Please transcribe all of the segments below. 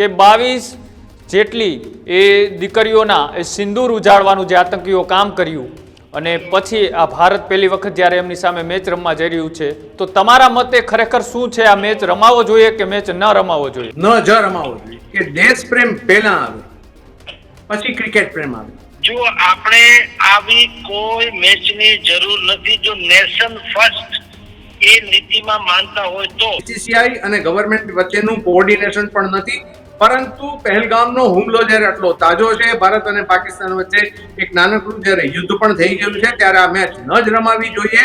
કે બાવીસ જેટલી એ દીકરીઓના એ સિંદૂર ઉજાડવાનું જે આતંકીઓ કામ કર્યું અને પછી આ ભારત પહેલી વખત જ્યારે એમની સામે મેચ રમવા જઈ રહ્યું છે તો તમારા મતે ખરેખર શું છે આ મેચ રમાવો જોઈએ કે મેચ ન રમાવો જોઈએ? ન જ રમાવો જોઈએ કે દેશ પ્રેમ પહેલા આવે પછી ક્રિકેટ પ્રેમ આવે. જો આપણે આવી કોઈ મેચની જરૂર નથી જો નેશન ફર્સ્ટ એ નીતિમાં માનતા હોય તો. બીસીસીઆઈ અને ગવર્મેન્ટ વચ્ચેનું કોઓર્ડિનેશન પણ નથી પરંતુ પહેલગામનો હુમલો જ્યારે આટલો તાજો છે, ભારત અને પાકિસ્તાન વચ્ચે એક નાનકડું જ્યારે યુદ્ધ પણ થઈ ગયું છે, ત્યારે આ મેચ ન જ રમાવી જોઈએ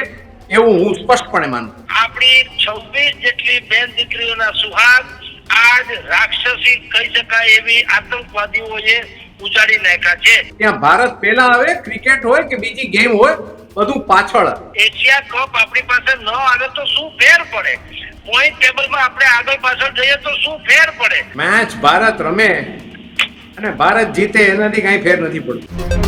એવું હું સ્પષ્ટપણે માનું આપણી છવ્વીસ જેટલી બેન દીકરીઓના સુહાગ આજ રાક્ષસી કહી શકાય એવી આતંકવાદીઓએ ઉજાડી નાખ્યા છે. ત્યાં ભારત પહેલા આવે ક્રિકેટ હોય કે બીજી ગેમ હોય બધું પાછળ એશિયા કપ આપણી પાસે ન આવે તો શું ફેર પડે? પોઈન્ટ ટેબલમાં આપણે આગળ પાછળ જઈએ તો શું ફેર પડે? મેચ ભારત રમે અને ભારત જીતે એનાથી કાંઈ ફેર નથી પડતું.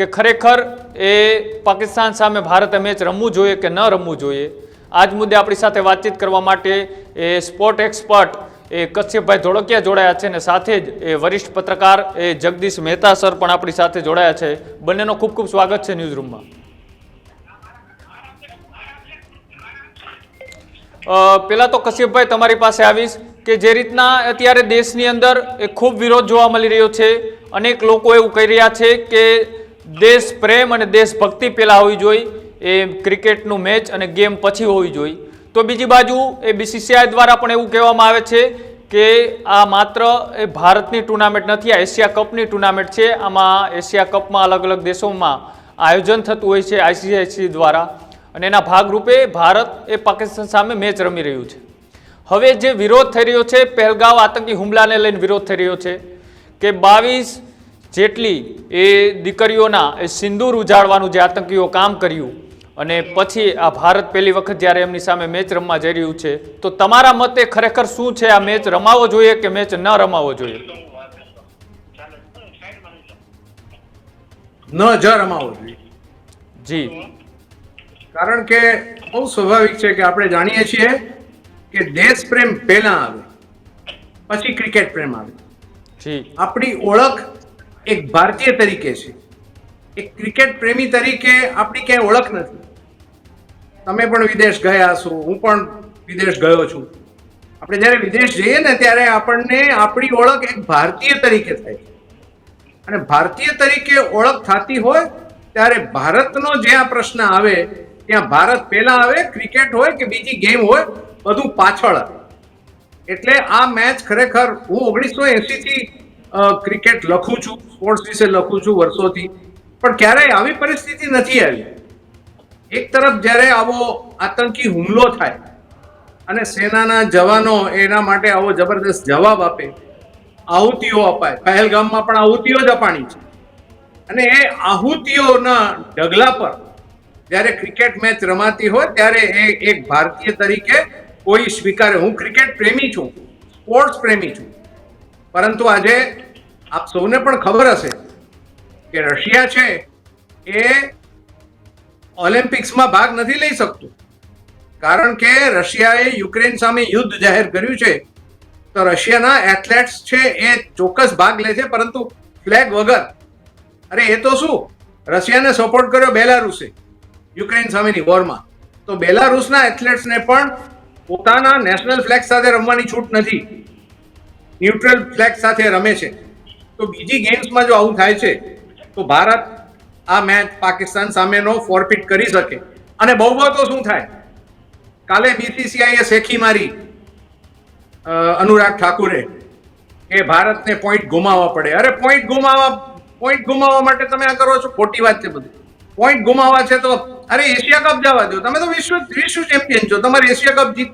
કે ખરેખર એ પાકિસ્તાન સામે ભારતે મેચ રમવું જોઈએ કે ન રમવું જોઈએ? આજ મુદ્દે આપણી સાથે વાતચીત કરવા માટે એ સ્પોર્ટ એક્સપર્ટ એ કશ્યપભાઈ ધોળકિયા જોડાયા છે અને સાથે જ એ વરિષ્ઠ પત્રકાર એ જગદીશ મહેતા સર પણ આપણી સાથે જોડાયા છે. બંનેનો ખૂબ ખૂબ સ્વાગત છે ન્યૂઝ રૂમમાં અ, તો કશ્યપભાઈ તમારી પાસે આવીશ કે જે રીતના અત્યારે દેશની અંદર એ ખૂબ વિરોધ જોવા મળી રહ્યો છે. અનેક લોકો એવું કહી રહ્યા છે કે દેશ પ્રેમ અને દેશભક્તિ પહેલાં હોવી જોઈએ, એ ક્રિકેટનું મેચ અને ગેમ પછી હોવી જોઈએ. તો બીજી બાજુ એ બીસીસીઆઈ દ્વારા પણ એવું કહેવામાં આવે છે કે આ માત્ર એ ભારતની ટુર્નામેન્ટ નથી, આ એશિયા કપની ટુર્નામેન્ટ છે. આમાં એશિયા કપમાં અલગ અલગ દેશોમાં આયોજન થતું હોય છે આઈસીઆઈસી દ્વારા. અને એના ભાગરૂપે ભારત એ પાકિસ્તાન સામે મેચ રમી રહ્યું છે. હવે જે વિરોધ થઈ રહ્યો છે પહેલગાંવ આતંકી હુમલાને લઈને વિરોધ થઈ રહ્યો છે કે બાવીસ જેટલી એ દીકરીઓના એ સિંદૂર ઉજાડવાનું જે આતંકીઓ કામ કર્યું અને પછી આ ભારત પહેલી વખત જ્યારે એમની સામે મેચ રમવા જઈ રહ્યું છે તો તમારા મતે ખરેખર શું છે આ મેચ રમાવો જોઈએ કે મેચ ન રમાવો જોઈએ? ન જ રમાવો જોઈએ. જી. કારણ કે બહુ સ્વાભાવિક છે કે આપણે જાણીએ છીએ કે દેશ પ્રેમ પહેલા આવે પછી ક્રિકેટ પ્રેમ આવે. જી. આપણી ઓળખ એક ભારતીય તરીકે છે. એક ક્રિકેટ પ્રેમી તરીકે આપણી ક્યાંય ઓળખ નથી. તમે પણ વિદેશ ગયા છો હું પણ વિદેશ ગયો છું. આપણે જ્યારે વિદેશ જઈએ ને ત્યારે આપણને આપણી ઓળખ એક ભારતીય તરીકે થાય છે. અને ભારતીય તરીકે ઓળખ થતી હોય ત્યારે ભારતનો જ્યાં પ્રશ્ન આવે ત્યાં ભારત પહેલા આવે ક્રિકેટ હોય કે બીજી ગેમ હોય બધું પાછળ આવે. એટલે આ મેચ ખરેખર હું ઓગણીસો એસી થી અ, ક્રિકેટ લખું છું સ્પોર્ટ્સ વિશે લખું છું વર્ષોથી, પણ ક્યારેય આવી પરિસ્થિતિ નથી આવી. એક તરફ જ્યારે આવો આતંકી હુમલો થાય અને સેનાના જવાનો એના માટે આવો જબરદસ્ત જવાબ આપે, આહુતિઓ અપાય. પહેલગામમાં પણ આહુતિઓ જ અપાણી છે. અને એ આહુતિઓના ઢગલા પર જ્યારે ક્રિકેટ મેચ રમાતી હોય, ત્યારે એ એક ભારતીય તરીકે કોઈ સ્વીકારે. હું ક્રિકેટ પ્રેમી છું સ્પોર્ટ્સ પ્રેમી છું. પરંતુ આજે આપ સૌને પણ ખબર હશે કે રશિયા છે એ ઓલિમ્પિક્સમાં ભાગ નથી લઈ શકતું. કારણ કે રશિયાએ યુક્રેન સામે યુદ્ધ જાહેર કર્યું છે. તો રશિયાના એથ્લેટ્સ છે એ ચોક્કસ ભાગ લે છે, પરંતુ ફ્લેગ વગર. અરે, એ તો શું? રશિયાને સપોર્ટ કર્યો બેલારુસે યુક્રેન સામેની વોરમાં તો બેલારુસના એથ્લેટ્સને પણ પોતાના નેશનલ ફ્લેગ સાથે રમવાની છૂટ નથી. ન્યુટ્રલ ફ્લેગ સાથે રમે છે. તો બીજી ગેમ્સમાં જો આવું થાય છે, તો ભારત આ મેચ પાકિસ્તાન સામેનો ફોરફિટ કરી શકે. અને બહુ બહુ તો શું થાય? કાલે બીસીસીઆઈએ શેખી મારી અનુરાગ ઠાકુરે કે ભારતને પોઈન્ટ ગુમાવવા પડે. અરે પોઈન્ટ ગુમાવવા પોઈન્ટ ગુમાવવા માટે તમે આ કરો છો? ખોટી વાત છે બધું. પોઈન્ટ ગુમાવવા છે તો, અરે, એશિયા કપ જવા દો. તમે તો વિશ્વ વિશ્વ ચેમ્પિયન છો. તમારે એશિયા કપ જીત,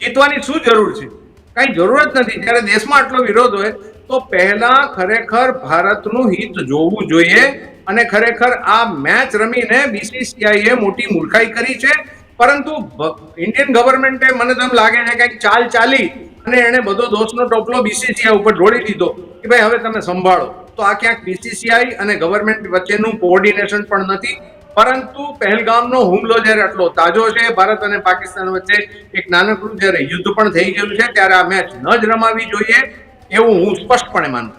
જીતવાની શું જરૂર છે? કાંઈ જરૂર જ નથી. જ્યારે દેશમાં આટલો વિરોધ હોય, તો પહેલા ખરેખર ભારતનું હિત જોવું જોઈએ અને ખરેખર આ મેચ રમીને બીસીસીઆઈએ મોટી મૂર્ખાઈ કરી છે. પરંતુ ઇન્ડિયન ગવર્મેન્ટે મને તો એમ લાગે છે કંઈક ચાલ ચાલી અને એણે બધો દોષનો ટોપલો બીસીસીઆઈ ઉપર ઢોળી દીધો કે ભાઈ હવે તમે સંભાળો. તો આ ક્યાંક બીસીસીઆઈ અને ગવર્મેન્ટ વચ્ચેનું કોઓર્ડિનેશન પણ નથી. પરંતુ પહેલગામનો હુમલો જ્યારે આટલો તાજો છે, ભારત અને પાકિસ્તાન વચ્ચે એક નાનકડું જ્યારે યુદ્ધ પણ થઈ ગયું છે, ત્યારે આ મેચ ન જ રમાવી જોઈએ એવું હું સ્પષ્ટપણે માનું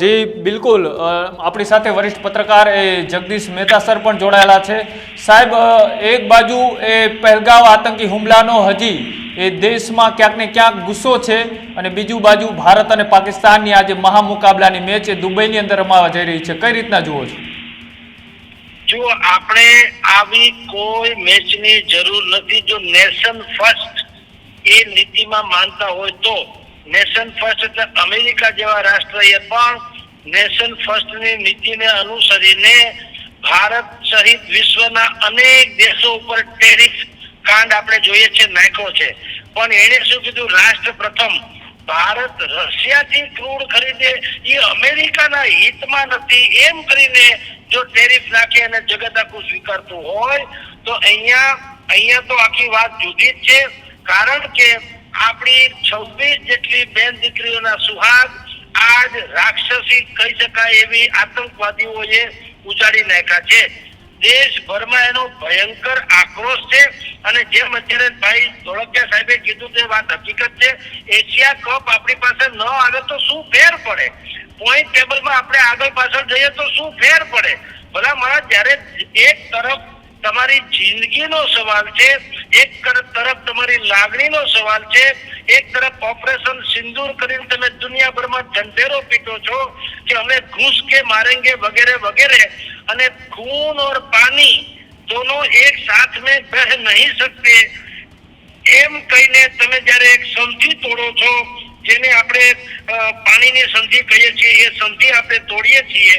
જે, બિલકુલ. આપણી સાથે વરિષ્ઠ પત્રકાર એ જગદીશ મહેતા સર પણ જોડાયેલા છે. સાહેબ એક બાજુ એ પહેલગામ આતંકી હુમલાનો હજી એ દેશમાં ક્યાંક ને ક્યાંક ગુસ્સો છે અને બીજું બાજુ ભારત અને પાકિસ્તાનની આજે મહામુકાબલાની મેચ એ દુબઈની અંદર રમાવા જઈ રહી છે. કઈ રીતના જુઓ છો? જો આપણે આવી કોઈ મેચની જરૂર નથી, જો નેશન ફર્સ્ટ એ નીતિમાં માનતા હોય તો નેશન ફર્સ્ટ એટલે અમેરિકા જેવા રાષ્ટ્રએ પણ નેશન ફર્સ્ટની નીતિને અનુસરીને ભારત સહિત વિશ્વના અનેક દેશો ઉપર ટેરિફ કાંડ આપણે જોઈએ છે, નાખ્યો છે. પણ એણે શું કીધું? રાષ્ટ્ર પ્રથમ ભારત રશિયાથી ક્રૂડ ખરીદે, એ અમેરિકાના હિતમાં નથી. એમ કરીને જો ટેરિફ નાખે અને જગત આખું સ્વીકારતું હોય, તો અહીંયા અહીંયા તો આખી વાત જુદી જ છે. કારણ કે આપણી છવ્વીસ જેટલી બેન દીકરીઓના સુહાગ આજ રાક્ષસી કહી શકાય એવી આતંકવાદીઓએ ઉજાડી નાખ્યા છે. દેશભરમાં એનો ભયંકર આક્રોશ છે અને જેમ અત્યારે ભાઈ ધોળકિયા સાહેબે કીધું તે વાત હકીકત છે, એશિયા કપ આપણી પાસે ન આવે તો શું ફેર પડે? પોઈન્ટ ટેબલમાં આપણે આગળ પાછળ જઈએ તો શું ફેર પડે? ભલા મારા જ્યારે એક તરફ તમારી જિંદગીનો સવાલ છે, એક તરફ તમારી લાગણીનો સવાલ છે, એક તરફ ઓપરેશન સિંદૂર કરીને તમે દુનિયાભરમાં ધંધેરો પીટો છો કે અમે ઘૂસ કે મારેંગે વગેરે વગેરે અને ખૂન ઓર પાણી દોનો એક સાથ મેં બહ નહીં શકતે. એમ કહીને તમે જ્યારે એક સંધિ તોડો છો, જેને આપણે પાણીની સંધિ કહીએ છીએ, એ સંધિ આપણે તોડીએ છીએ,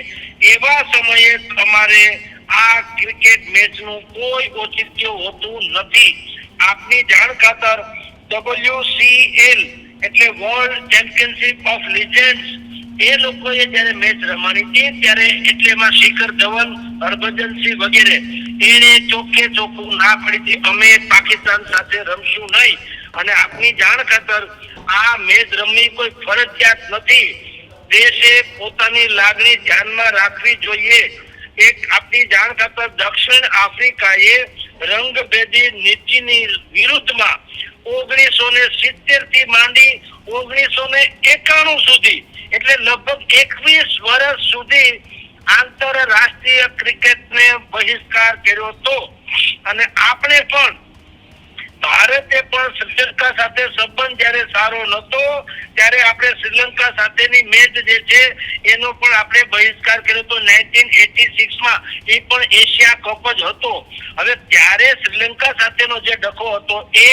એવા સમયે અમારે આ ક્રિકેટ મેચનું કોઈ ઔચિત્ય હોતું નથી. આપની જાણ ખાતર WCL એટલે વર્લ્ડ ચેમ્પિયનશિપ ઓફ લિજેન્ડ્સ એ લોકોએ જ્યારે મેચ રમાણી હતી, ત્યારે એટલે એમાં શિખર ધવન, હરભજનસિંહ વગેરે એને ચોખ્ખે ચોખ્ખું ના પડી હતી. અમે પાકિસ્તાન સાથે રમશું નહીં. અને આપની જાણ ખાતર આ મેચ રમવી કોઈ ફરજિયાત નથી. દેશે પોતાની લાગણી ધ્યાનમાં રાખવી જોઈએ. એક આપની જાણ ખાતર દક્ષિણ આફ્રિકાએ રંગભેદી નીતિની વિરુદ્ધમાં ઓગણીસો ને સિત્તેરથી માંડી ઓગણીસો ને એકાણું સુધી, એટલે લગભગ એકવીસ વર્ષ સુધી આંતરરાષ્ટ્રીય ક્રિકેટને બહિષ્કાર કર્યો હતો. અને આપણે પણ ભારતે પણ શ્રીલંકા સાથે સંબંધ જ્યારે સારો નતો ત્યારે આપણે શ્રીલંકા સાથેની મેચ જે છે, એનો પણ આપણે બહિષ્કાર કર્યો હતો. નાઇન્ટીન એટી સિક્સમાં એ પણ એશિયા કપ જ હતો. હવે ત્યારે શ્રીલંકા સાથેનો જે ડખો હતો એ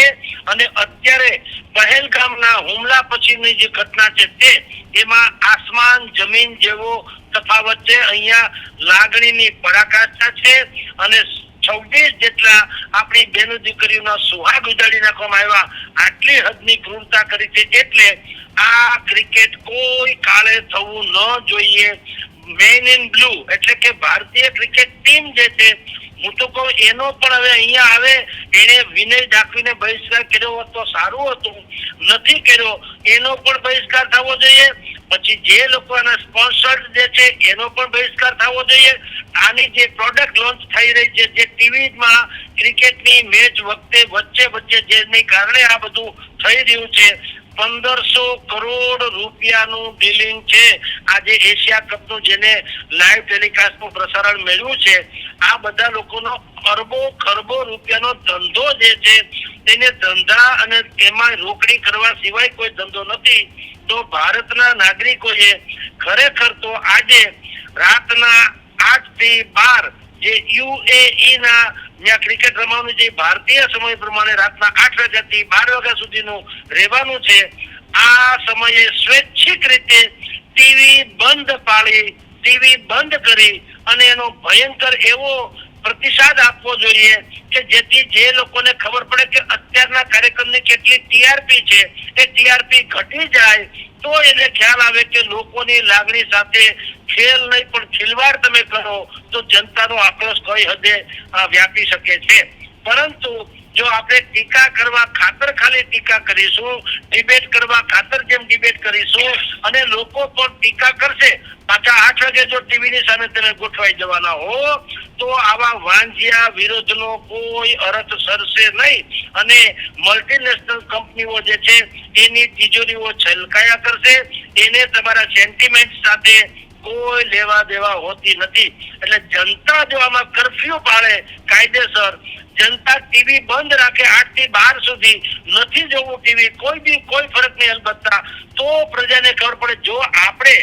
અને અત્યારે પહેલગામના હુમલા પછીની જે ઘટના છે તે, એમાં આસમાન જમીન જેવો તફાવત છે. અહીંયા લાગણીની પરાકાષ્ઠા છે અને છવ્વીસ જેટલા આપણી બહેનો દીકરીઓના સુહાગ ઉજાડી નાખવામાં આવ્યા. આટલી હદની ક્રૂરતા કરી છે. એટલે આ ક્રિકેટ કોઈ કાળે થવું ન જોઈએ. મેન ઇન બ્લુ એટલે કે ભારતીય ક્રિકેટ ટીમ જે છે હું તો કહું એનો પણ હવે અહીંયા આવે એને વિનય દાખવીને બહિષ્કાર કર્યો હોત તો સારું હતું. નથી કર્યો, એનો પણ બહિષ્કાર થવો જોઈએ. પછી જે લોકોના સ્પોન્સર્ડ જે છે, એનો પણ બહિષ્કાર થવો જોઈએ. આની જે પ્રોડક્ટ લોન્ચ થઈ રહી છે, જે ટીવીમાં ક્રિકેટની મેચ વખતે, વચ્ચે વચ્ચે જેને કારણે આ બધું થઈ રહ્યું છે પંદરસો કરોડ રૂપિયાનું બિલિંગ છે. આજે એશિયા કપનું જેને લાઈવ ટેલિકાસ્ટનું પ્રસારણ મેળવ્યું છે, આ બધા લોકોનો અરબો ખરબો રૂપિયાનો ધંધો જે છે, તેને ધંધા અને તેમાં રોકડી કરવા સિવાય કોઈ ધંધો નથી. તો ભારતના નાગરિકોએ ખરેખર તો આજે રાતના આઠથી બાર જે યુએઈ ના ત્યાં ક્રિકેટ રમવાનું જે ભારતીય સમય પ્રમાણે રાતના આઠ વાગ્યા થી બાર વાગ્યા સુધીનું રહેવાનું છે. આ સમયે સ્વૈચ્છિક રીતે ટીવી બંધ પાડી, ટીવી બંધ કરી અને એનો ભયંકર એવો પ્રતિસાદ આપવો જોઈએ કે જેથી જે લોકોને ખબર પડે કે અત્યારના કાર્યક્રમની કેટલી ટીઆરપી છે, એ ટીઆરપી ઘટી જાય, તો એને ખ્યાલ આવે કે લોકોની લાગણી સાથે ખેલ નહીં, પણ ખિલવાડ તમે કરો, તો જનતાનો આક્રોશ કઈ હદે વ્યાપી શકે છે. પરંતુ જો આપણે ટીકા કરવા ખાતર ખાલી ટીકા કરીશું, ડિબેટ કરવા ખાતર જેમ ડિબેટ કરીશું અને લોકો પણ ટીકા કરશે, પાછા આઠ વાગે જો ટીવીની સામે તમે ગોઠવાઈ જવાના હો, તો આવા વાંજિયા વિરોધનો કોઈ અર્થ સરશે નહીં. અને મલ્ટીનેશનલ કંપનીઓ જે છે, એની તિજોરીઓ છલકાયા કરશે. એને તમારા સેન્ટિમેન્ટ સાથે કોઈ લેવા દેવા હોતી નથી. એટલે જનતા જો આમાં કરફ્યુ પાડે, કાયદેસર જનતા ટીવી બંધ રાખે આઠથી બાર સુધી. નથી જોવું ટીવી. કોઈ બી, કોઈ ફરક નહીં અલબત્તા. તો પ્રજાને ખબર પડે, જો આપણે,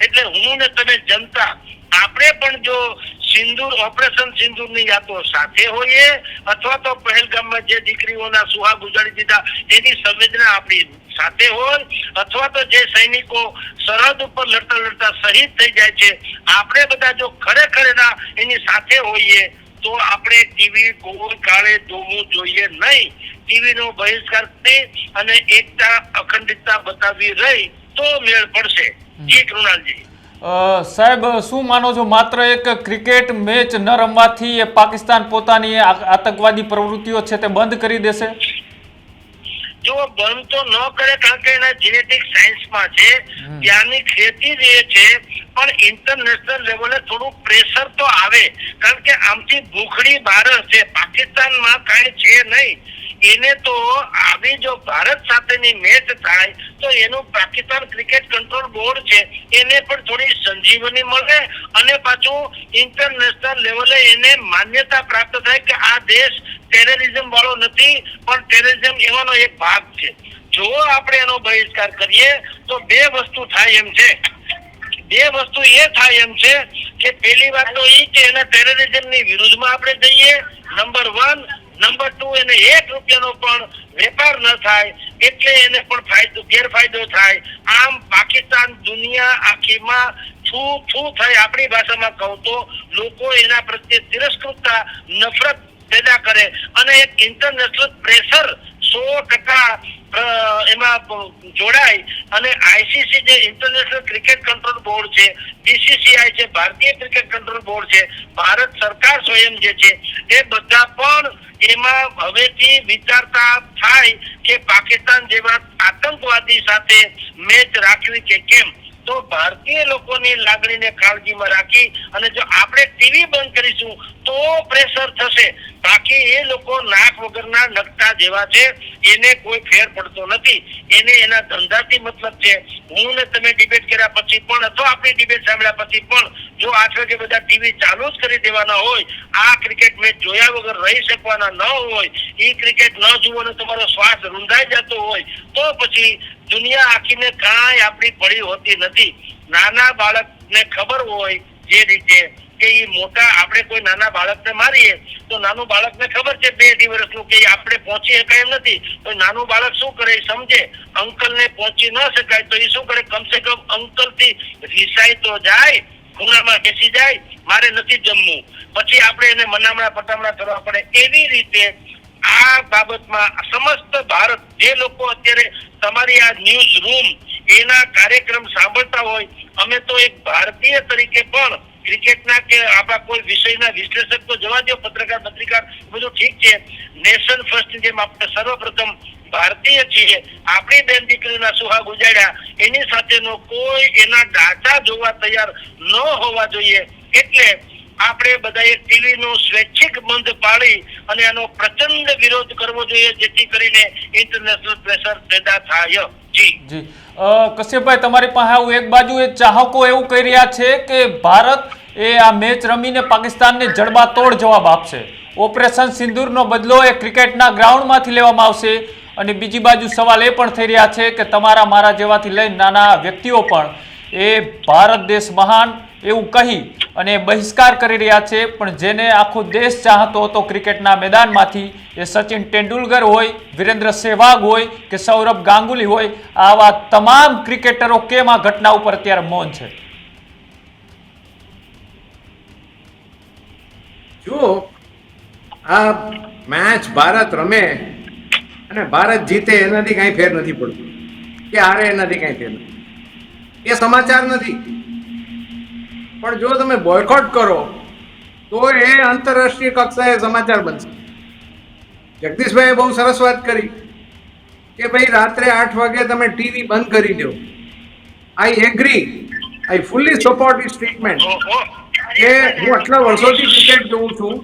એટલે હું ને તમે જનતા, આપણે પણ જો સિંદૂર, ઓપરેશન સિંદૂરની યાદો સાથે હોઈએ, અથવા તો પહેલગામમાં જે દીકરીઓના સુહાગ ઉજાડી દીધા, એની સંવેદના આપણી સાથે હોય, અથવા તો જે સૈનિકો સરહદ ઉપર લડતા લડતા શહીદ થઈ જાય છે, આપણે બધા જો ખરેખર એના, એની સાથે હોઈએ તો આપણે ટીવી કોઈ કાળે જોવું જોઈએ નહીં? ટીવી નો બહિષ્કાર કરી અને એકતા અખંડિતતા બતાવી રહી તો મેળ પડશે. જી કૃણાલજી. સાહેબ શું માનો છો? માત્ર એક ક્રિકેટ મેચ ન રમવાથી એ પાકિસ્તાન પોતાની આતંકવાદી પ્રવૃત્તિઓ છે તે બંધ કરી દેશે? જો બંધ તો ન કરે કારણ કે એના જેનેટિક સાયન્સમાં છે ત્યાંની ખેતી જે છે પણ ઇન્ટરનેશનલ લેવલે થોડું પ્રેશર તો આવે. કારણ કે આમથી ભૂખડી બારસ છે પાકિસ્તાનમાં કાંઈ છે નહીં. એને તો આવી જો ભારત સાથેની મેચ થાય, તો એનું પાકિસ્તાન ક્રિકેટ કંટ્રોલ બોર્ડ છે, એને પણ થોડી સંજીવની મળે અને પાછું ઇન્ટરનેશનલ લેવલે એને માન્યતા પ્રાપ્ત થાય કે આ દેશ ટેરરિઝમ વાળો નથી, પણ ટેરરિઝમ એવાનો એક ભાગ છે. જો આપણે એનો બહિષ્કાર કરીએ, તો બે વસ્તુ થાય એમ છે. બે વસ્તુ એ થાય એમ છે કે પહેલી વાત તો એ કે એના ટેરરિઝમની વિરુદ્ધમાં આપણે જઈએ. નંબર વન નંબર ટુ એને એક રૂપિયાનો પણ વેપાર ન થાય, એટલે એને પણ ફાયદો, ગેરફાયદો થાય. આમ પાકિસ્તાન દુનિયા આખીમાં થૂ થૂ થાય આપણી ભાષામાં કહું તો. લોકો એના પ્રત્યે તિરસ્કૃતતા, નફરત પેદા કરે અને એક ઇન્ટરનેશનલ પ્રેશર સો ટકા એમાં જોડાય અને જે ઇન્ટરનેશનલ ક્રિકેટ કંટ્રોલ બોર્ડ છે બીસીસીઆઈ છે, ભારતીય ક્રિકેટ કંટ્રોલ બોર્ડ છે, ભારત સરકાર સ્વયં જે છે, એ બધા પણ એમાં હવેથી વિચારતા થાય કે પાકિસ્તાન જેવા આતંકવાદી સાથે મેચ રાખવી કે કેમ? તો ભારતીય લોકોની લાગણીને કાળજીમાં રાખી અને જો આપણે ટીવી બંધ કરીશું, તો પ્રેશર થશે. બાકી એ લોકો નાક વગરના નકટા જેવા છે, એને કોઈ ફેર પડતો નથી. એને એના ધંધાથી મતલબ છે, હું ને તમે ડિબેટ કર્યા પછી પણ, અથવા આપણી ડિબેટ સાંભળ્યા પછી પણ, જો આઠ વાગે બધા ટીવી ચાલુ જ કરી દેવાના હોય, આ ક્રિકેટ મેચ જોયા વગર રહી શકવાના ન હોય એ ક્રિકેટ ન જુઓ ને તમારો શ્વાસ રૂંધાઈ જતો હોય, તો પછી દુનિયા આખીને કાંઈ આપણી પડી હોતી નથી. નાના બાળકને ખબર હોય જે રીતે કે એ મોટા આપણે કોઈ નાના બાળકને મારીએ, તો નાનું બાળકને ખબર છે બે અઢી વર્ષનું કે આપણે પહોંચી શકાય એમ નથી. તો નાનું બાળક શું કરે સમજે? અંકલને પહોંચી ન શકાય તો એ શું કરે? કમસે કમ અંકલથી રિસાય તો જાય ખૂણામાં બેસી જાય, મારે નથી જમવું. પછી આપણે એને મનામણા પટામણા કરવા પડે. એવી રીતે આ બાબતમાં સમસ્ત ભારત, જે લોકો અત્યારે તમારી આ ન્યૂઝ રૂમ એના કાર્યક્રમ સાંભળતા હોય, અમે તો એક ભારતીય તરીકે પણ ક્રિકેટના કે આપણા કોઈ વિષયના વિશ્લેષક તો જવા દો પત્રકાર, પત્રિકાર બધું ઠીક છે. નેશન ફર્સ્ટ જેમ આપણે સર્વપ્રથમ ભારતીય છીએ, આપણી બેન દીકરીના સુહાગ ઉજાડ્યા, એની સાથેનો કોઈ એના ડાટા જોવા તૈયાર ન હોવા જોઈએ. એટલે આપણે બધાએ ટીવી નું સ્વૈચ્છિક બંધ પાડી અને એનો પ્રચંડ વિરોધ કરવો જોઈએ, જેથી કરીને ઇન્ટરનેશનલ પ્રેશર પેદા થાય. જી. કશ્યપભાઈ, તમારી પાસે આવું એક બાજુ એ ચાહકો એવું કહી રહ્યા છે કે ભારત એ આ મેચ રમીને પાકિસ્તાનને જડબાતોડ જવાબ આપશે. ઓપરેશન સિંદૂરનો બદલો એ ક્રિકેટના ગ્રાઉન્ડમાંથી લેવામાં આવશે. અને બીજી બાજુ સવાલ એ પણ થઈ રહ્યા છે કે તમારા, મારા જેવાથી લઈને નાના વ્યક્તિઓ પણ એ ભારત દેશ મહાન એવું કહી અને બહિષ્કાર કરી રહ્યા છે. પણ જેને આખો દેશ ચાહતો હતો ક્રિકેટના મેદાનમાંથી, એ સચિન તેંડુલકર હોય, વિરેન્દ્ર સહેવાગ હોય કે સૌરભ ગાંગુલી હોય, આવા તમામ ક્રિકેટરો કેમ આ ઘટના ઉપર અત્યારે મૌન છે? જો આ મેચ ભારત રમે અને ભારત જીતે એનાથી કાંઈ ફેર નથી પડતું. કે હારે એનાથી કાંઈ ફેર નથી. એ સમાચાર નથી. પણ જો તમે બોયકોટ કરો તો એ આંતરરાષ્ટ્રીય કક્ષાએ સમાચાર બનશે. જગદીશભાઈએ બહુ સરસ વાત કરી કે ભાઈ રાત્રે આઠ વાગે તમે ટીવી બંધ કરી દો. I agree I fully support is treatment કે હું આટલા વર્ષોથી ક્રિકેટ જોઉં છું.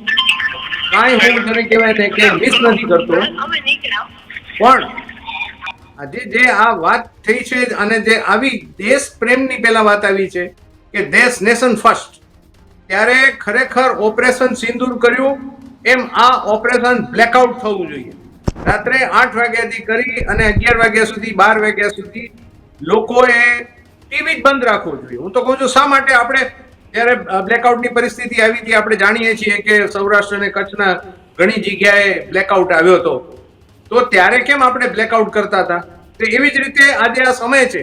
કાંઈ હું તને કહેવાય ને કે મિસ નથી કરતો. પણ આજે જે આ વાત થઈ છે અને જે આવી દેશ પ્રેમની પેલા વાત આવી છે કે દેશ નેશન ફર્સ્ટ. ત્યારે ખરેખર ઓપરેશન સિંદૂર કર્યું, એમ આ ઓપરેશન બ્લેકઆઉટ થવું જોઈએ. રાત્રે આઠ વાગ્યાથી કરી અને અગિયાર વાગ્યા સુધી, બાર વાગ્યા સુધી લોકોએ ટીવી જ બંધ રાખવું જોઈએ. હું તો કહું છું, શા માટે આપણે જ્યારે બ્લેકઆઉટની પરિસ્થિતિ આવી હતી, આપણે જાણીએ છીએ કે સૌરાષ્ટ્ર અને કચ્છના ઘણી જગ્યાએ બ્લેકઆઉટ આવ્યો હતો. તો ત્યારે કેમ આપણે બ્લેકઆઉટ કરતા હતા? તો એવી જ રીતે આજે આ સમય છે.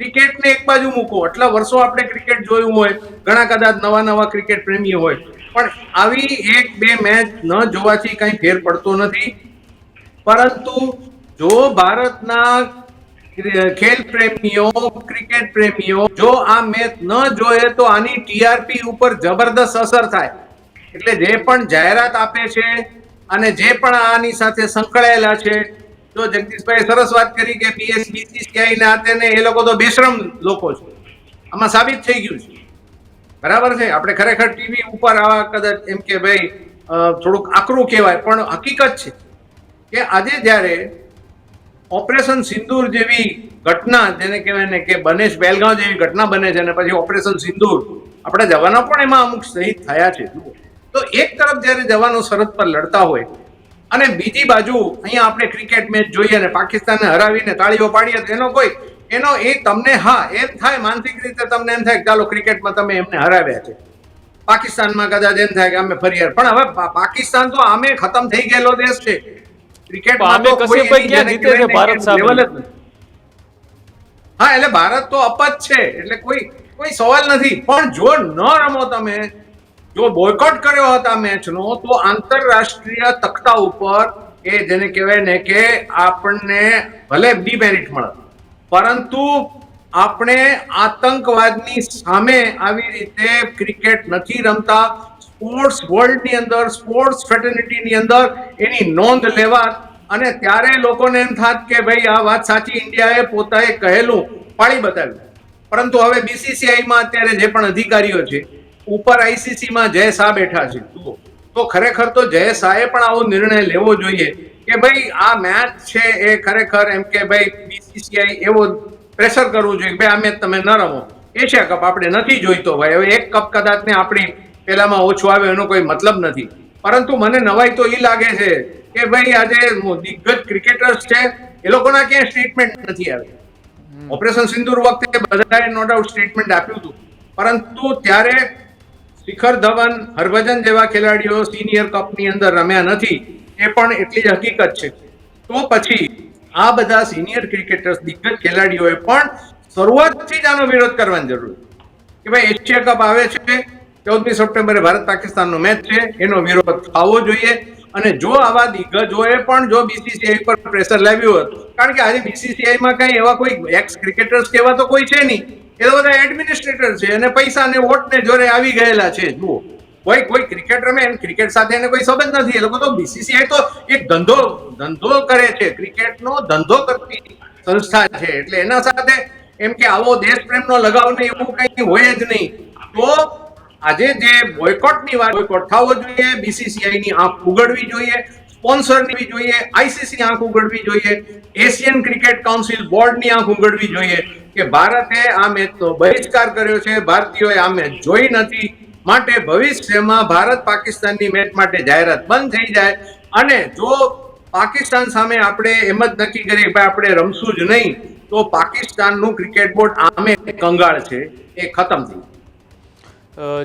ક્રિકેટને એક બાજુ મૂકો. આટલા વર્ષો આપણે ક્રિકેટ જોયું હોય, ઘણા કદાચ નવા નવા ક્રિકેટ પ્રેમી હોય. પણ આવી એક બે મેચ ન જોવાથી કંઈ ફેર પડતો નથી. પરંતુ જો ભારતના ખેલ પ્રેમીઓ, ક્રિકેટ પ્રેમીઓ જો આ મેચ ન જોયે તો આની ટીઆરપી ઉપર જબરદસ્ત અસર થાય. એટલે જે પણ જાહેરાત આપે છે અને જે પણ આની સાથે સંકળાયેલા છે તો જગદીશભાઈ સરસ વાત કરી કે બીએસ બીસીસીઆઈ ના તેને, એ લોકો તો બેશરમ લોકો છે. આમાં સાબિત થઈ ગયું છે. બરાબર છે? આપણે ખરેખર ટીવી ઉપર આવા કદાચ એમ કે ભાઈ થોડુંક આકરું કહેવાય, પણ હકીકત છે કે આજે જ્યારે ઓપરેશન સિંદૂર જેવી ઘટના, જેને કહેવાય ને કે બનેશ બેલગાંવ જેવી ઘટના બને છે અને પછી ઓપરેશન સિંદૂર, આપણા જવાનો પણ એમાં અમુક શહીદ થયા છે. તો એક તરફ જ્યારે જવાનો સરહદ પર લડતા હોય અને બીજી બાજુ અહીંયા આપણે ક્રિકેટ મેચ જોઈએ અને પાકિસ્તાનને હરાવીને તાળીઓ પાડીએ તો એનો કોઈ એનો એ તમને હા એમ થાય માનસિક રીતે તમને એમ થાય કે ચાલો ક્રિકેટમાં તમે એમને હરાવ્યા છે. પાકિસ્તાનમાં કદાચ એમ થાય કે અમે ફરી પણ હવે પાકિસ્તાન તો આમે ખતમ થઈ ગયેલો દેશ છે. ક્રિકેટમાં તો કોઈ જીતે ભારત સામે? હા એટલે ભારત તો અપજ છે એટલે કોઈ કોઈ સવાલ નથી. પણ જો ન રમો તમે જો બોયકોટ કર્યો હતા મેચનો, તો આંતરરાષ્ટ્રીય તખ્તા ઉપર એ જેને કહેવાય ને કે આપણને ભલે ડિમેરિટ મળે, પરંતુ આપણે આતંકવાદની સામે આવી રીતે ક્રિકેટ નથી રમતા સ્પોર્ટ્સ વર્લ્ડની અંદર સ્પોર્ટ્સ ફેટર્નિટીની અંદર એની નોંધ લેવા અને ત્યારે લોકોને એમ થાત કે ભાઈ, આ વાત સાચી ઇન્ડિયાએ પોતાએ કહેલું, પાળી બતાવ્યું. પરંતુ હવે બીસીસીઆઈમાં અત્યારે જે પણ અધિકારીઓ છે ઉપર આઈસીસીમાં જય શાહ બેઠા છે. જુઓ. તો ખરેખર તો જય શાહે પણ આવો નિર્ણય લેવો જોઈએ કે ભાઈ આ મેચ છે એ ખરેખર એમ કે ભાઈ બીસીસીઆઈ એવો પ્રેશર કરવું જોઈએ કે ભાઈ આ મેચ તમે ન રમો. એશિયા કપ આપણે નથી જોઈતો ભાઈ. હવે એક કપ કદાચ ને આપણી પેલામાં ઓછું આવે એનો કોઈ મતલબ નથી. પરંતુ મને નવાઈ તો એ લાગે છે કે ભાઈ આજે દિગ્ગજ ક્રિકેટર્સ છે એ લોકોના ક્યાંય સ્ટેટમેન્ટ નથી આવી. ઓપરેશન સિંદૂર વખતે બધાએ નો ડાઉટ સ્ટેટમેન્ટ આપ્યું હતું. પરંતુ ત્યારે શિખર ધવન, હરભજન જેવા ખેલાડીઓ સિનિયર કપની અંદર રમ્યા નથી, એ પણ એટલી જ હકીકત છે. તો પછી આ બધા સિનિયર ક્રિકેટર્સ દિગ્ગજ ખેલાડીઓએ પણ શરૂઆતથી જ આનો વિરોધ કરવાની જરૂર કે ભાઈ, એશિયા કપ આવે છે, ચૌદમી સપ્ટેમ્બરે ભારત પાકિસ્તાનનો મેચ છે, એનો વિરોધ થવો જોઈએ. અને જો આવા દિગ્ગજોએ પણ જો બીસીસીઆઈ પર પ્રેશર લાવ્યું હોત, કારણ કે આજે બીસીસીઆઈમાં કંઈ એવા કોઈ એક્સ ક્રિકેટર્સ કેવા તો કોઈ છે નહીં. એ તો બધા એડમિનિસ્ટ્રેટર છે અને પૈસા ને વોટ ને જોરે આવી ગયેલા છે. જુઓ, કોઈ કોઈ ક્રિકેટ રમે એમ ક્રિકેટ સાથે એને કોઈ સંબંધ નથી. એ લોકો તો બીસીસીઆઈ તો એક ધંધો ધંધો કરે છે. ક્રિકેટનો ધંધો કરતી સંસ્થા છે. એટલે એના સાથે એમ કે આવો દેશ પ્રેમનો લગાવ ને એવું કંઈ હોય જ નહીં. તો આજે જે બોયકોટની વાત બોયકોટ થવો જોઈએ બીસીસીઆઈ ની આંખ ઉગડવી જોઈએ. સ્પોન્સરની જોઈએ, આઈસીસી આંખ ઉગડવી જોઈએ, એશિયન ક્રિકેટ કાઉન્સિલ બોર્ડની આંખ ઉગડવી જોઈએ કે ભારતે આ મેચનો બહિષ્કાર કર્યો છે, ભારતીયોએ આ મેચ જોઈ નથી. માટે ભવિષ્યમાં ભારત પાકિસ્તાનની મેચ માટે જાહેરાત બંધ થઈ જાય. અને જો પાકિસ્તાન સામે આપણે એમ જ નક્કી કરીએ કે ભાઈ આપણે રમશું જ નહીં, તો પાકિસ્તાનનું ક્રિકેટ બોર્ડ આમે કંગાળ છે, એ ખતમ થઈ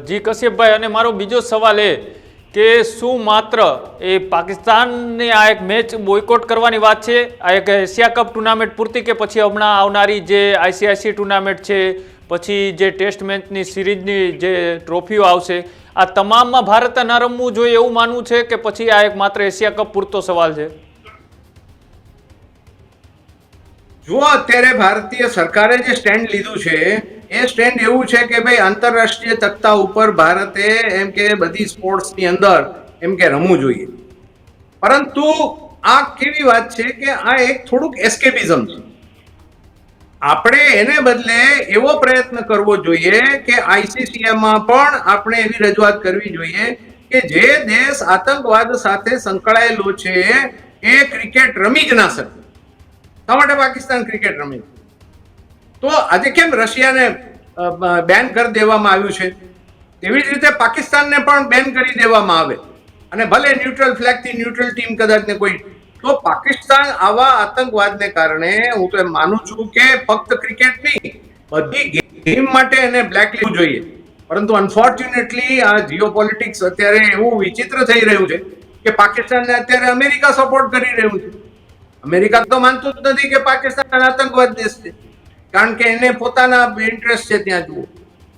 જી કશ્યપભાઈ, અને મારો બીજો સવાલ એ કે શું માત્ર એ પાકિસ્તાનની આ એક મેચ બોયકોટ કરવાની વાત છે. આ એક એશિયા કપ ટુર્નામેન્ટ પૂરતી કે પછી હમણાં આવનારી જે આઈસીઆઈસી ટુર્નામેન્ટ છે, પછી જે ટેસ્ટ મેચની સિરીઝની જે ટ્રોફીઓ આવશે, આ તમામમાં ભારતે ન રમવું જોઈએ એવું માનવું છે કે પછી આ એક માત્ર એશિયા કપ પૂરતો સવાલ છે? જુઓ અત્યારે ભારતીય સરકારે જે સ્ટેન્ડ લીધું છે એ સ્ટેન્ડ એવું છે કે ભાઈ આંતરરાષ્ટ્રીય તક્તા ઉપર ભારતે એમ કે બધી સ્પોર્ટ્સની અંદર એમ કે રમવું જોઈએ. પરંતુ આ કેવી વાત છે કે આ એક થોડુંક એસ્કેપિઝમ છે. આપણે એને બદલે એવો પ્રયત્ન કરવો જોઈએ કે આઈસીસીએમાં પણ આપણે એવી રજૂઆત કરવી જોઈએ કે જે દેશ આતંકવાદ સાથે સંકળાયેલો છે એ ક્રિકેટ રમી જ ના શકે. શા માટે પાકિસ્તાન ક્રિકેટ રમે? તો આજે કેમ રશિયાને બેન કરી દેવામાં આવ્યું છે? તેવી જ રીતે પાકિસ્તાનને પણ બેન કરી દેવામાં આવે. અને ભલે ન્યુટ્રલ ફ્લેગથી ન્યુટ્રલ ટીમ કદાચ ને કોઈ તો પાકિસ્તાન આવા આતંકવાદને કારણે હું તો એમ માનું છું કે ફક્ત ક્રિકેટ નહીં, બધી ગેમ માટે એને બ્લેક જોઈએ. પરંતુ અનફોર્ચ્યુનેટલી આ જીઓ પોલિટિક્સ અત્યારે એવું વિચિત્ર થઈ રહ્યું છે કે પાકિસ્તાનને અત્યારે અમેરિકા સપોર્ટ કરી રહ્યું છે. અમેરિકા તો માનતું જ નથી કે પાકિસ્તાન આતંકવાદ દેશ છે કારણ કે એને પોતાના ઇન્ટરેસ્ટ છે ત્યાં જુઓ.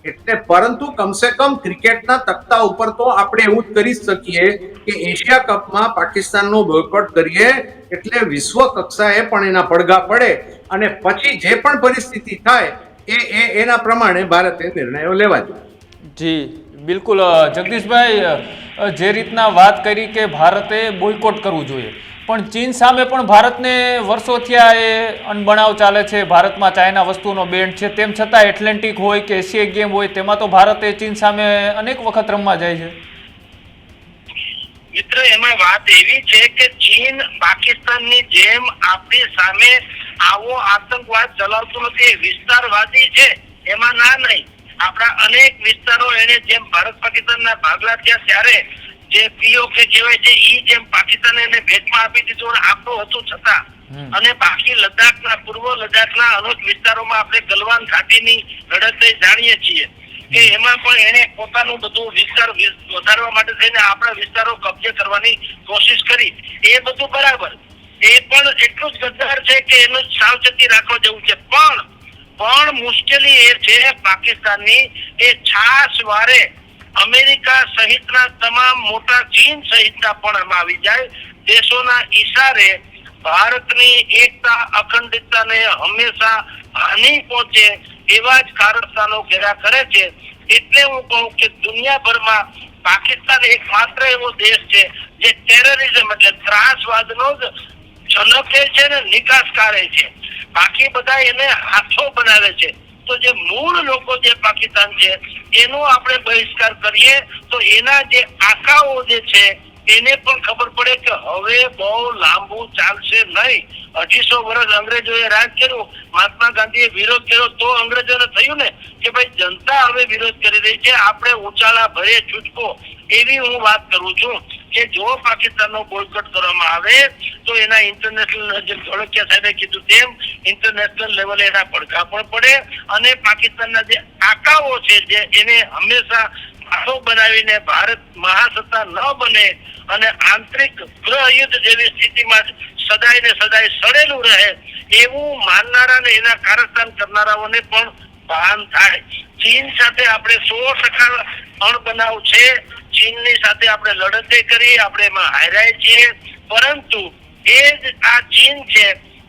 એટલે પરંતુ કમસે કમ ક્રિકેટના તખ્તા ઉપર તો આપણે એવું જ કરી શકીએ કે એશિયા કપમાં પાકિસ્તાનનો બોયકોટ કરીએ, એટલે વિશ્વ કક્ષાએ પણ એના પડઘા પડે અને પછી જે પણ પરિસ્થિતિ થાય એ એ, એના પ્રમાણે ભારતે નિર્ણયો લેવા જોઈએ. જી, બિલકુલ જગદીશભાઈ જે રીતના વાત કરી કે ભારતે બોયકોટ કરવું જોઈએ પણ ચીન સામે પણ ભારતને વર્ષોથી આ એ અણબણાવ ચાલે છે. ભારતમાં ચાઇના વસ્તુનો બેન્ડ છે. તેમ છતાં એટલેન્ટિક હોય કે એશિયા ગેમ હોય, તેમાં તો ભારતે ચીન સામે અનેક વખત રમવા જાય છે. મિત્ર, એમાં વાત એવી છે કે ચીન પાકિસ્તાનની જેમ આપણી સામે આવો આતંકવાદ ચલાવતું નથી. એ વિસ્તારવાદી છે. એમાં ના નહીં. આપણા અનેક વિસ્તારો એને જેમ ભારત પાકિસ્તાનના ભાગલા થયા, ત્યારે જે પીઓકે કહેવાય છે ઈ જેમ પાકિસ્તાને એને ભેટમાં આપી દીધું અને આપણું હતું છતાં. અને બાકી લદ્દાખના પૂર્વ લદ્દાખના અનેક વિસ્તારોમાં આપણે ગલવાન ઘાટીની લડત જાણીએ છીએ. કે એમાં પણ એને પોતાનું બધું વિસ્તાર વધારવા માટે થઈને આપણા વિસ્તારો કબજે કરવાની કોશિશ કરી. એ બધું બરાબર. એ પણ એટલું જ ગદ્દાર છે કે એનું સાવચેતી રાખવા જેવું છે. પણ પણ મુશ્કેલી એ છે પાકિસ્તાનની એ છાસ વારે અમેરિકા સહિતના તમામ મોટા ચીન સહિતના પણ એમાં આવી જાય. દેશોના ઈશારે ભારતની એકતા, અખંડિતતાને હંમેશા હાનિ પહોંચે એવા જ કારસ્તાનો ઘેરા કરે છે. એટલે હું કહું કે દુનિયાભરમાં પાકિસ્તાન એક માત્ર એવો દેશ છે જે ટેરરિઝમ એટલે ત્રાસવાદનો જ જનકે છે ને નિકાસકારે છે. બાકી બધા એને હાથો બનાવે છે. તો જે મૂળ લોકો જે પાકિસ્તાન છે, એનો આપણે બહિષ્કાર કરીએ, તો એના જે આકાઓ જે છે એને પણ ખબર પડે કે હવે બહુ લાંબુ ચાલશે નહીં. અઢીસો વર્ષ અંગ્રેજોએ રાજ કર્યું. મહાત્મા ગાંધીએ વિરોધ કર્યો તો અંગ્રેજોને થયું ને કે ભાઈ જનતા હવે વિરોધ કરી રહી છે. આપણે ઉચાળા ભરે છૂટકો. એવી હું વાત કરું છું કે જો પાકિસ્તાનનો બોયકોટ કરવામાં આવે, તો એના ઇન્ટરનેશનલ જે ધોળકિયા સાહેબે કીધું તેમ ઇન્ટરનેશનલ લેવલે એના પડઘા પણ પડે અને પાકિસ્તાનના જે આકાઓ છે જે એને હંમેશા આખો બનાવીને ભારત મહાસત્તા ન બને અને આંતરિક ગ્રહ યુદ્ધ જેવી સ્થિતિમાં સદાય ને સદાય સડેલું રહે, એવું માનનારા ને એના કારસ્તાન કરનારાઓને પણ ભાન થાય. ચીન સાથે આપણે સો ટકા અણબનાવ છે. ચીનની સાથે આપણે લડતે કરી આપણે એમાં હારાય છીએ. પરંતુ એ જ આ ચીન છે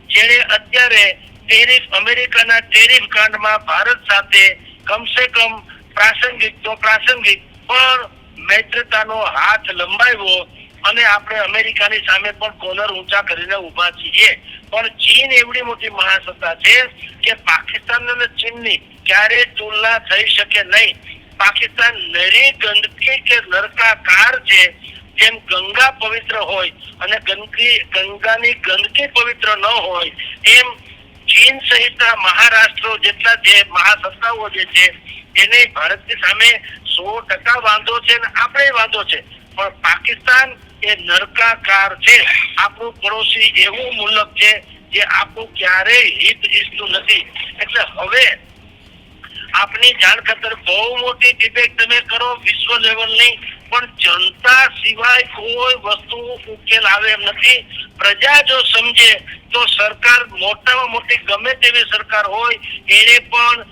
જેણે અત્યારે ટેરિફ, અમેરિકાના ટેરિફ કાંડમાં ભારત સાથે કમસે કમ પ્રાસંગિક તો પ્રાસંગિક, પણ મૈત્રતાનો હાથ લંબાવ્યો અને આપણે અમેરિકાની સામે પણ કોલર ઊંચા કરીને ઊભા છીએ. પણ ચીન એવડી મોટી મહાસત્તા છે કે પાકિસ્તાન અને ચીનની ક્યારે તુલના થઈ શકે નહીં. પાકિસ્તાન નરી ગંદકી કે નરકાકાર છે, જેમ ગંગા પવિત્ર હોય અને ગંદકી, ગંગાની ગંદકી પવિત્ર ન હોય, એમ ચીન સહિતના મહારાષ્ટ્રો જેટલા જે મહાસત્તાઓ જે છે, એને ભારતની સામે સો ટકા વાંધો છે અને આપણે વાંધો છે. પણ પાકિસ્તાન એ નરકાકાર છે. આપણું પડોશી એવું મુલક છે જે આપણું ક્યારેય હિત ઈચ્છતું નથી. એટલે હવે આપની જાણ ખાતર બહુ મોટી ડિબેટ તમે કરો, વિશ્વ લેવલની પણ જનતા સિવાય કોઈ વસ્તુ ઉકેલ આવે એમ નથી. પ્રજા જો સમજે, તો સરકાર મોટામાં મોટી ગમે તેવી સરકાર હોય, એને પણ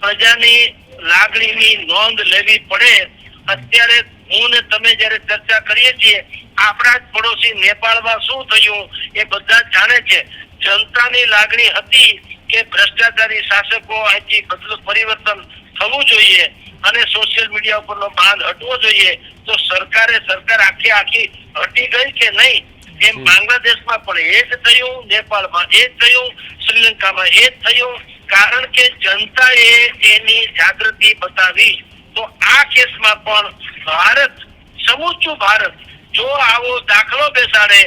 પ્રજાની લાગણીની નોંધ લેવી પડે. અત્યારે હું ને તમે જયારે ચર્ચા કરીએ છીએ, આપણા જ પડોશી નેપાળમાં શું થયું એ બધા જાણે છે. જનતાની લાગણી હતી કે ભ્રષ્ટાચારી શાસકો અહીંથી બદલું પરિવર્તન થવું જોઈએ અને સોશિયલ મીડિયા ઉપરનો બાંધ હટવો જોઈએ તો સરકારે સરકાર આખી આખી હટી ગઈ કે નહીં? એમ બાંગ્લાદેશમાં પણ એ જ થયું નેપાળમાં એ જ થયું શ્રીલંકામાં એ જ થયું કારણ કે જનતાએ એની જાગૃતિ બતાવી. તો આ કેસમાં પણ ભારત સમૂચું ભારત જો આવો દાખલો બેસાડે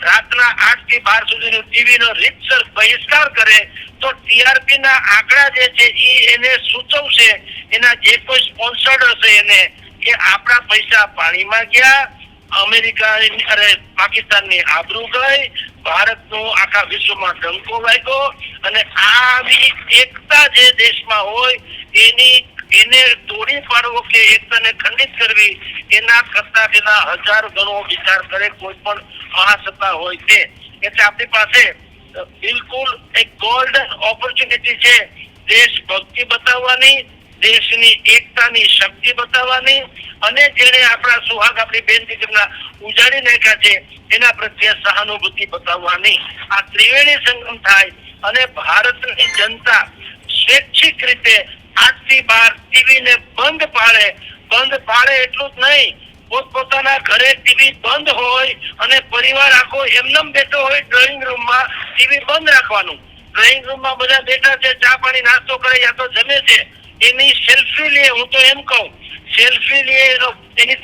રાતના આઠથી બાર સુધીનું ટીવી નો રીતસર બહિષ્કાર કરે તો ટીઆરપી ના આંકડા જે છે એ એને સૂચવશે, એના જે કોઈ સ્પોન્સર્ડ હશે એને, કે આપણા પૈસા પાણીમાં ગયા અમેરિકા અરે પાકિસ્તાનની આબરૂ ગઈ, ભારતનો આખા વિશ્વમાં ડંકો વાગ્યો, અને આવી એકતા જે દેશમાં હોય એની એને તોડી પાડવો કે એકતાને ખંડિત કરવી, એના કરતા એના હજાર ગણો વિચાર કરે, કોઈ પણ મહાસત્તા હોય તે. એટલે આપણી પાસે બિલકુલ એક ગોલ્ડન ઓપોર્ચ્યુનિટી છે, દેશ ભક્તિ બતાવવાની, દેશની એકતાની શક્તિ બતાવવાની, અને જેને આપણા સુહાગ આપણી બેન દીકરીના ઉજાડી નાખ્યા છે, એના પ્રત્યે સહાનુભૂતિ બતાવવાની. આ ત્રિવેણી સંગમ થાય, અને ભારતની જનતા સ્વૈચ્છિક રીતે આજથી બાર ટીવી ને બંધ પાડે. બંધ પાડે એટલું જ નહીં. પોતપોતાના ઘરે ટીવી બંધ હોય અને પરિવાર આખો એમનેમ બેઠો હોય ડ્રોઈંગ રૂમમાં ટીવી બંધ રાખવાનું. ડ્રોઈંગ રૂમમાં બધા બેઠા છે, ચા પાણી, નાસ્તો કરે, યા તો જમે છે. એની સેલ્ફી લે, હું તો એમ કહું. સેલ્ફી લે, એનો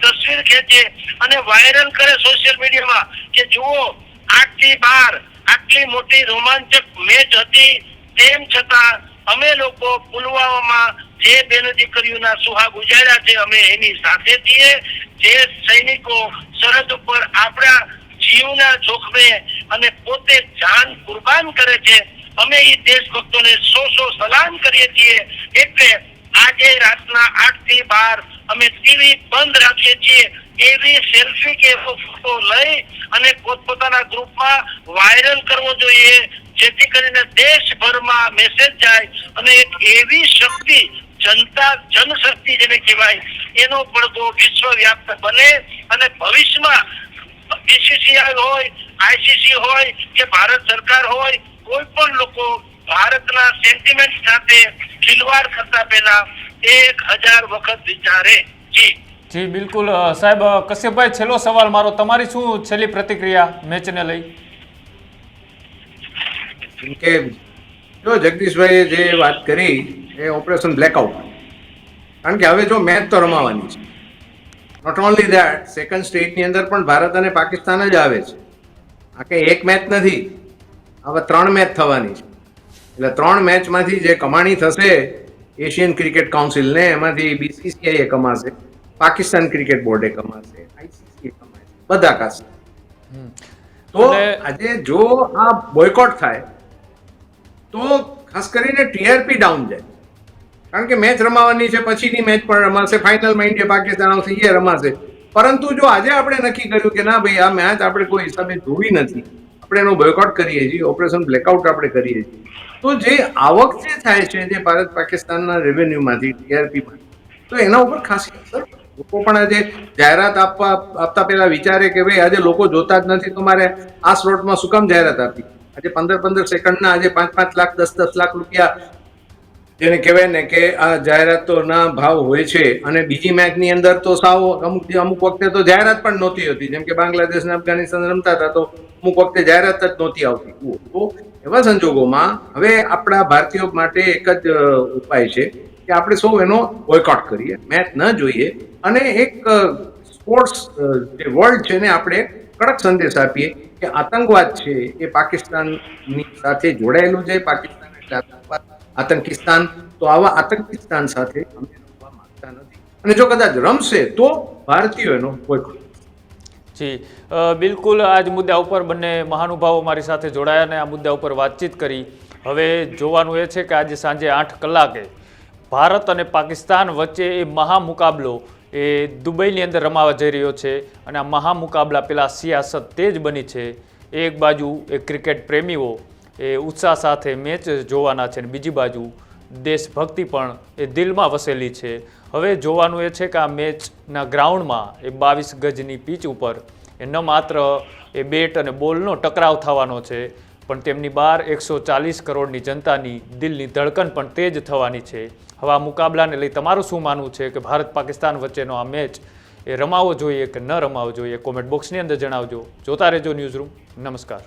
તસવીર ખેંચે અને વાયરલ કરે સોશિયલ મીડિયામાં કે જુઓ આજથી બહાર આટલી મોટી રોમાંચક મેચ હતી. તેમ છતાં અમે લોકો પુલવામામાં જે બેન દીકરીઓના સુહાગ ઉજાડ્યા છે, અમે એની સાથે છીએ. જે સૈનિકો સરહદ ઉપર આપણા જીવના જોખમે અને પોતે જાન કુરબાન કરે છે, અમે એ દેશભક્તોને સો સો સલામ કરીએ છીએ. એટલે આજે રાતના આઠથી બાર અમે ટીવી બંધ રાખીએ છીએ. એવી સેલ્ફી કે ફોટો લઈ અને પોતપોતાના ગ્રુપમાં વાયરલ કરવો જોઈએ. જેથી કરીને દેશભરમાં મેસેજ જાય અને એક એવી શક્તિ, જનતા, જનશક્તિ જેને કહેવાય, એનો પડદો વિશ્વવ્યાપ્ત બને અને ભવિષ્યમાં બીસીસીઆઈ હોય આઈસીસી હોય કે ભારત સરકાર હોય, કોઈ પણ લોકો ભારતના સેન્ટિમેન્ટ સાથે ખિલવાડ કરતા પહેલા એક હજાર વખત વિચારે. જી. જી, બિલકુલ. સાહેબ કશ્યપભાઈ, છેલ્લો સવાલ મારો. તમારી શું છેલ્લી પ્રતિક્રિયા મેચને લઈ? કેમ કે જો જગદીશભાઈએ જે વાત કરી એ ઓપરેશન બ્લેકઆઉટ કારણ કે હવે જો મેચ તો રમાવાની છે. નોટ ઓનલી દેટ સેકન્ડ સ્ટેજની અંદર પણ ભારત અને પાકિસ્તાન જ આવે છે. આ કંઈ એક મેચ નથી. હવે ત્રણ મેચ થવાની છે. એટલે ત્રણ મેચમાંથી જે કમાણી થશે એશિયન ક્રિકેટ કાઉન્સિલને એમાંથી બીસીસીઆઈ કમાશે પાકિસ્તાન ક્રિકેટ બોર્ડે કમાશે આઈસીસી કમાશે બધા કાશે તો આજે જો આ બોયકોટ થાય તો ખાસ કરીને ટીઆરપી ડાઉન જાય. કારણ કે મેચ રમાવાની છે, પછીની મેચ પણ રમાશે ફાઇનલમાં ઇન્ડિયા પાકિસ્તાન આવશે, એ રમાશે. પરંતુ જો આજે આપણે નક્કી કર્યું કે ના ભાઈ, આ મેચ આપણે કોઈ હિસાબે જોવી નથી. આપણે એનો બોયકોટ કરીએ છીએ ઓપરેશન બ્લેકઆઉટ આપણે કરીએ છીએ. તો જે આવક જે થાય છે, જે ભારત પાકિસ્તાનના રેવન્યુમાંથી ટીઆરપીમાંથી તો એના ઉપર ખાસી અસર લોકો પણ આજે જાહેરાત આપવા આપતા પહેલા વિચારે કે ભાઈ, આજે લોકો જોતા જ નથી, તો મારે આ સ્લોટમાં શું કામ જાહેરાત આપી આજે પંદર પંદર સેકન્ડના આજે પાંચ પાંચ લાખ, દસ દસ લાખ રૂપિયા જેને કહેવાય ને કે આ જાહેરાતોના ભાવ હોય છે. અને બીજી મેચની અંદર તો સાવ અમુક અમુક વખતે તો જાહેરાત પણ નહોતી હોતી. જેમ કે બાંગ્લાદેશ અને અફઘાનિસ્તાન રમતા હતા તો અમુક વખતે જાહેરાત જ નહોતી આવતી. તો એવા સંજોગોમાં હવે આપણા ભારતીયો માટે એક જ ઉપાય છે કે આપણે સૌ એનો બોયકોટ કરીએ મેચ ન જોઈએ અને એક સ્પોર્ટ્સ જે વર્લ્ડ છે ને આપણે કડક સંદેશ આપીએ કે આતંકવાદ છે એ પાકિસ્તાનની સાથે જોડાયેલું છે પાકિસ્તાન એટલે આતંકવાદ આતંકિસ્તાન. તો આવા આતંકિસ્તાન સાથે અમે રમવા માંગતા નથી. અને જો કદાચ રમશે તો ભારતીયો એનો બોયકોટ જી બિલકુલ આ જ મુદ્દા ઉપર બંને મહાનુભાવો મારી સાથે જોડાયા અને આ મુદ્દા ઉપર વાતચીત કરી. હવે જોવાનું એ છે કે આજે સાંજે આઠ કલાકે ભારત અને પાકિસ્તાન વચ્ચે એ મહામુકાબલો એ દુબઈની અંદર રમાવા જઈ રહ્યો છે અને આ મહામુકાબલા પેલા સિયાસત તેજ બની છે. એક બાજુ એ ક્રિકેટ પ્રેમીઓ એ ઉત્સાહ સાથે મેચ જોવાના છે અને બીજી બાજુ દેશભક્તિ પણ એ દિલમાં વસેલી છે. હવે જોવાનું એ છે કે આ મેચના ગ્રાઉન્ડમાં એ બાવીસ ગજની પીચ ઉપર એ ન માત્ર એ બેટ અને બોલનો ટકરાવ થવાનો છે પણ તેમની બહાર એકસો ચાલીસ કરોડની જનતાની દિલની ધડકન પણ તેજ થવાની છે. હવે આ મુકાબલાને લઈ તમારું શું માનવું છે કે ભારત પાકિસ્તાન વચ્ચેનો આ મેચ એ રમાવો જોઈએ કે ન રમાવો જોઈએ? કોમેન્ટ બોક્સની અંદર જણાવજો. જોતા રહેજો ન્યૂઝ રૂમ. નમસ્કાર.